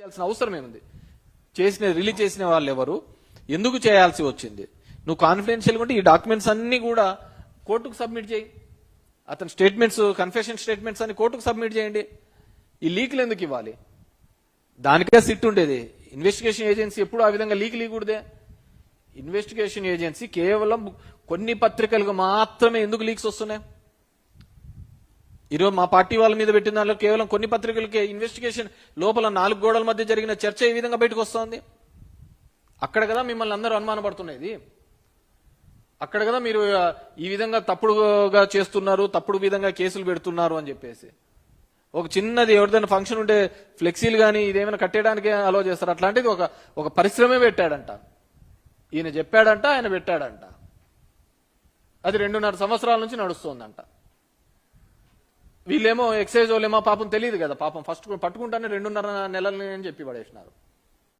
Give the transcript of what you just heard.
చేయాల్సిన అవసరం ఏముంది? చేసిన రిలీజ్ చేసిన వాళ్ళు ఎవరు ఎందుకు చేయాల్సి వచ్చింది? నువ్వు కాన్ఫిడెన్షియల్ ఉంటే ఈ డాక్యుమెంట్స్ అన్ని కూడా కోర్టుకు సబ్మిట్ చేయి. అతని స్టేట్మెంట్స్ కన్ఫెషన్ స్టేట్మెంట్స్ అన్ని కోర్టుకు సబ్మిట్ చేయండి. ఈ లీకులు ఎందుకు ఇవ్వాలి? దానికే సిట్ ఉండేది. ఇన్వెస్టిగేషన్ ఏజెన్సీ ఎప్పుడు ఆ విధంగా లీక్ లీకూడదే. ఇన్వెస్టిగేషన్ ఏజెన్సీ కేవలం కొన్ని పత్రికలకు మాత్రమే ఎందుకు లీక్స్ వస్తున్నాయి? ఈరోజు మా పార్టీ వాళ్ళ మీద పెట్టిన దానిలో కేవలం కొన్ని పత్రికలకే ఇన్వెస్టిగేషన్ లోపల నాలుగు గోడల మధ్య జరిగిన చర్చ ఏ విధంగా బయటకు వస్తోంది? అక్కడ కదా మిమ్మల్ని అందరూ అనుమానపడుతున్నది. అక్కడ కదా మీరు ఈ విధంగా తప్పుడుగా చేస్తున్నారు తప్పుడు విధంగా కేసులు పెడుతున్నారు అని చెప్పేసి. ఒక చిన్నది ఎవరిదైనా ఫంక్షన్ ఉంటే ఫ్లెక్సీలు కానీ ఇదేమైనా కట్టేయడానికి అలో చేస్తారు. అట్లాంటిది ఒక ఒక పరిశ్రమే పెట్టాడంట. ఈయన చెప్పాడంట ఆయన పెట్టాడంట. అది రెండున్నర సంవత్సరాల నుంచి నడుస్తోందంట. వీళ్ళేమో ఎక్సైజ్ వాళ్ళేమో పాపం తెలియదు కదా. పాపం ఫస్ట్ పట్టుకుంటానే రెండున్నర నెలలని అని చెప్పి పడేసినారు